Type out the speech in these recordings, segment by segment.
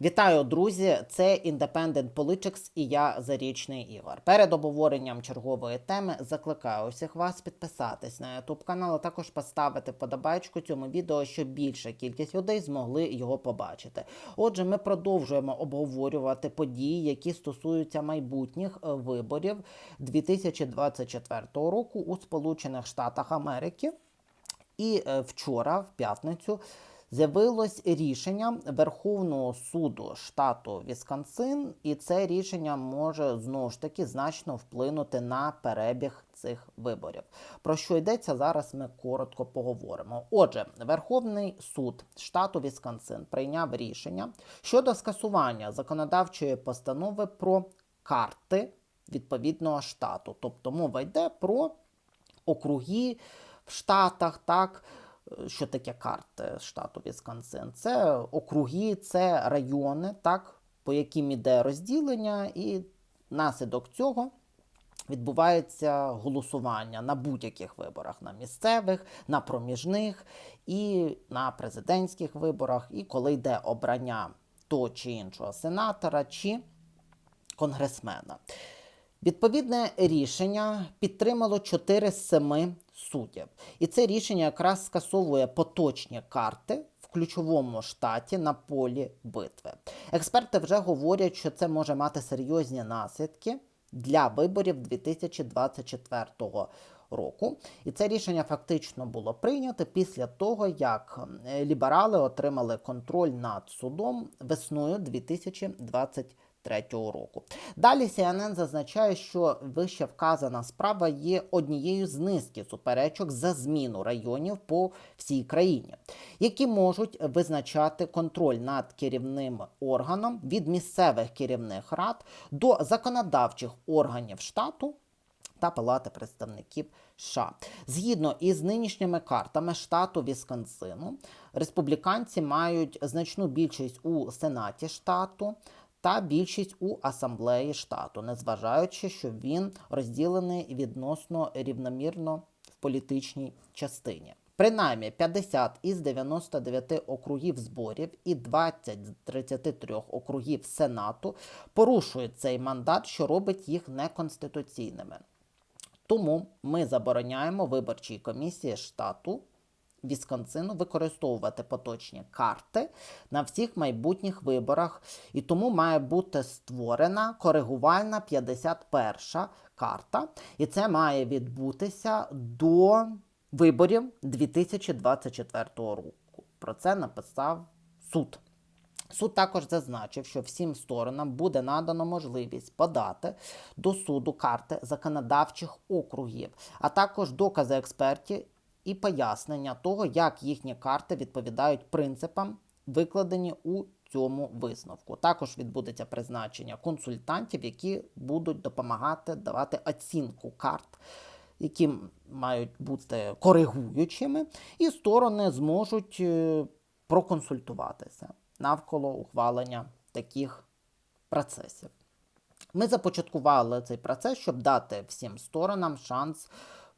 Вітаю, друзі! Це Independent Politics і я Зарічний Ігор. Перед обговоренням чергової теми закликаю усіх вас підписатись на YouTube канал, а також поставити подобайку цьому відео, щоб більша кількість людей змогли його побачити. Отже, ми продовжуємо обговорювати події, які стосуються майбутніх е, виборів 2024 року у Сполучених Штатах Америки. І е, вчора, в п'ятницю, з'явилось рішення Верховного суду штату Вісконсин, і це рішення може знову ж таки значно вплинути на перебіг цих виборів. Про що йдеться зараз? Ми коротко поговоримо. Отже, Верховний суд штату Вісконсин прийняв рішення щодо скасування законодавчої постанови про карти відповідного штату. Тобто мова йде про округи в штатах, так. Що таке карти штату Вісконсин? Це округи, це райони, так, по яким іде розділення, і наслідок цього відбувається голосування на будь-яких виборах, на місцевих, на проміжних і на президентських виборах, і коли йде обрання того чи іншого сенатора чи конгресмена. Відповідне рішення підтримало 4 з 7 суддів. І це рішення якраз скасовує поточні карти в ключовому штаті на полі битви. Експерти вже говорять, що це може мати серйозні наслідки для виборів 2024 року. І це рішення фактично було прийнято після того, як ліберали отримали контроль над судом весною 2024 2023 року. Далі CNN зазначає, що вище вказана справа є однією з низки суперечок за зміну районів по всій країні, які можуть визначати контроль над керівним органом від місцевих керівних рад до законодавчих органів штату. Та Палати представників США. Згідно із нинішніми картами штату Вісконсину, республіканці мають значну більшість у Сенаті штату, та більшість у асамблеї штату, незважаючи, що він розділений відносно рівномірно в політичній частині. Принаймні 50 із 99 округів зборів і 20 з 33 округів Сенату порушують цей мандат, що робить їх неконституційними. Тому ми забороняємо виборчій комісії штату Вісконсину використовувати поточні карти на всіх майбутніх виборах, і тому має бути створена коригувальна 51 карта, і це має відбутися до виборів 2024 року. Про це написав суд. Суд також зазначив, що всім сторонам буде надано можливість подати до суду карти законодавчих округів, а також докази експертів і пояснення того, як їхні карти відповідають принципам, викладені у цьому висновку. Також відбудеться призначення консультантів, які будуть допомагати давати оцінку карт. Які мають бути коригуючими, і сторони зможуть е, проконсультуватися навколо ухвалення таких процесів. Ми започаткували цей процес, щоб дати всім сторонам шанс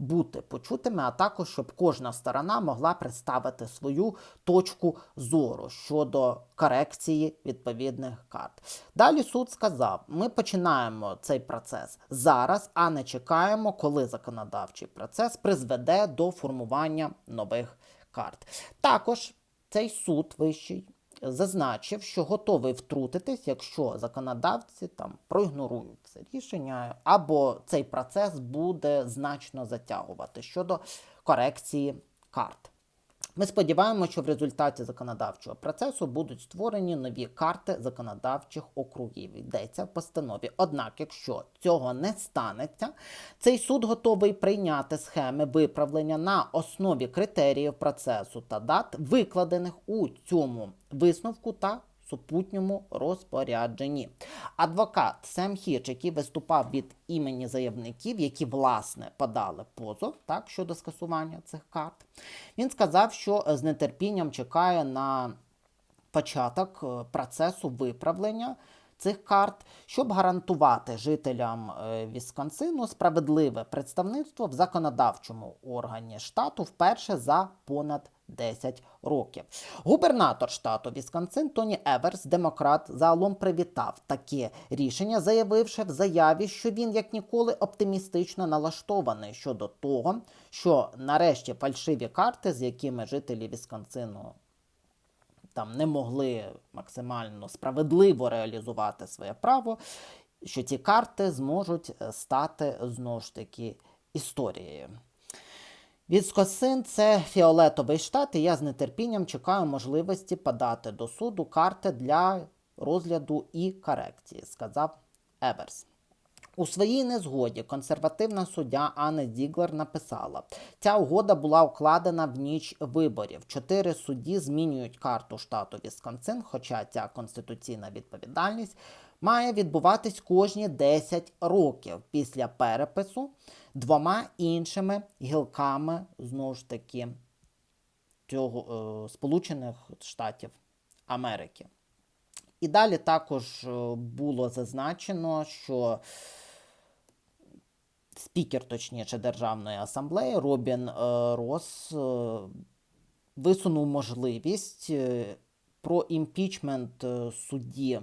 бути почутими, а також щоб кожна сторона могла представити свою точку зору щодо корекції відповідних карт. Далі суд сказав: ми починаємо цей процес зараз, а не чекаємо, коли законодавчий процес призведе до формування нових карт. Також цей суд вищий зазначив, що готовий втрутитись, якщо законодавці там проігнорують це рішення, або цей процес буде значно затягувати щодо корекції карт. Ми сподіваємося, що в результаті законодавчого процесу будуть створені нові карти законодавчих округів. Йдеться в постанові. Однак, якщо цього не станеться, цей суд готовий прийняти схеми виправлення на основі критеріїв процесу та дат, викладених у цьому висновку та супутньому розпорядженні. Адвокат Сем Хіч, який виступав від імені заявників, які власне подали позов так, щодо скасування цих карт, він сказав, що з нетерпінням чекає на початок е, процесу виправлення. Цих карт, щоб гарантувати жителям е, Вісконсину справедливе представництво в законодавчому органі штату вперше за понад 10 років. Губернатор штату Вісконсин Тоні Еверс, демократ, загалом привітав таке рішення, заявивши в заяві, що він як ніколи оптимістично налаштований щодо того, що нарешті фальшиві карти, з якими жителі Вісконсину там не могли максимально справедливо реалізувати своє право, що ці карти зможуть стати знову ж таки історією. Вісконсин – це фіолетовий штат, і я з нетерпінням чекаю можливості подати до суду карти для розгляду і корекції, сказав Еверс. У своїй незгоді консервативна суддя Анна Діглер написала: ця угода була укладена в ніч виборів. Чотири судді змінюють карту штату Вісконсин, хоча ця конституційна відповідальність має відбуватись кожні 10 років після перепису двома іншими гілками знову ж таки цього е, Сполучених Штатів Америки. І далі також е, було зазначено, що спікер, точніше, Державної асамблеї Робін е, Рос е, висунув можливість е, про імпічмент е, судді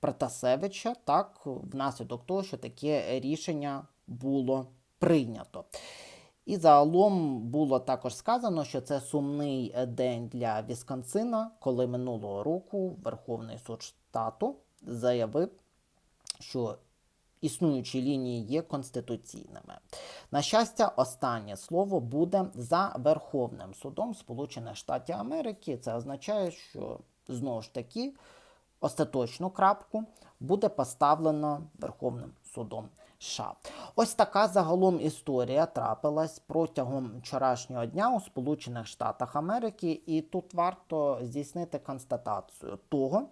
Протасевича, так, внаслідок того, що таке рішення було прийнято. І загалом було також сказано, що це сумний е, день для Вісконсина, коли минулого року Верховний суд штату заявив, що існуючі лінії є конституційними. На щастя, останнє слово буде за Верховним судом Сполучених Штатів Америки. Це означає, що знову ж таки остаточну крапку буде поставлено Верховним судом США. Ось така загалом історія трапилась протягом вчорашнього дня у Сполучених Штатах Америки, і тут варто здійснити констатацію того.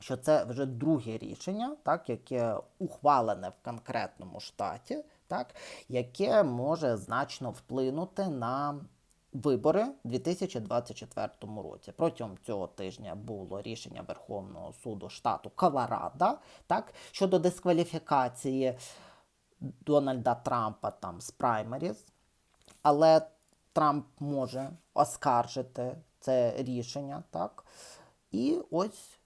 Що це вже друге рішення, так, яке ухвалене в конкретному штаті, так, яке може значно вплинути на вибори у 2024 році. Протягом цього тижня було рішення Верховного суду штату Колорадо так, щодо дискваліфікації Дональда Трампа там з праймеріз, але Трамп може оскаржити це рішення, так. І ось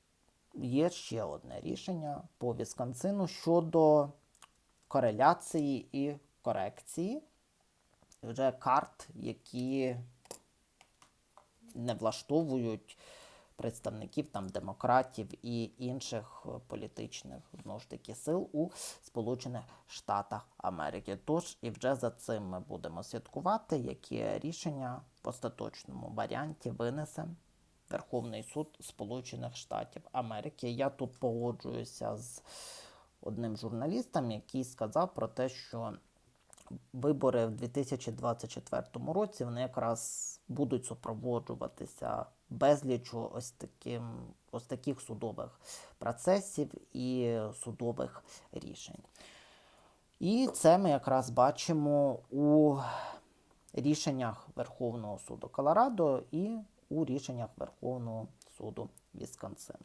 є ще одне рішення по Вісконсину щодо кореляції і корекції вже карт, які не влаштовують представників там демократів і інших політичних знову ж таки сил у Сполучених Штатах Америки. Тож і вже за цим ми будемо святкувати, які рішення в остаточному варіанті винесе Верховний суд Сполучених Штатів Америки. Я тут погоджуюся з одним журналістом, який сказав про те, що вибори в 2024 році вони якраз будуть супроводжуватися безлічу ось таким ось таких судових процесів і судових рішень. І це ми якраз бачимо у рішеннях Верховного суду Колорадо і у рішеннях Верховного суду Вісконсину.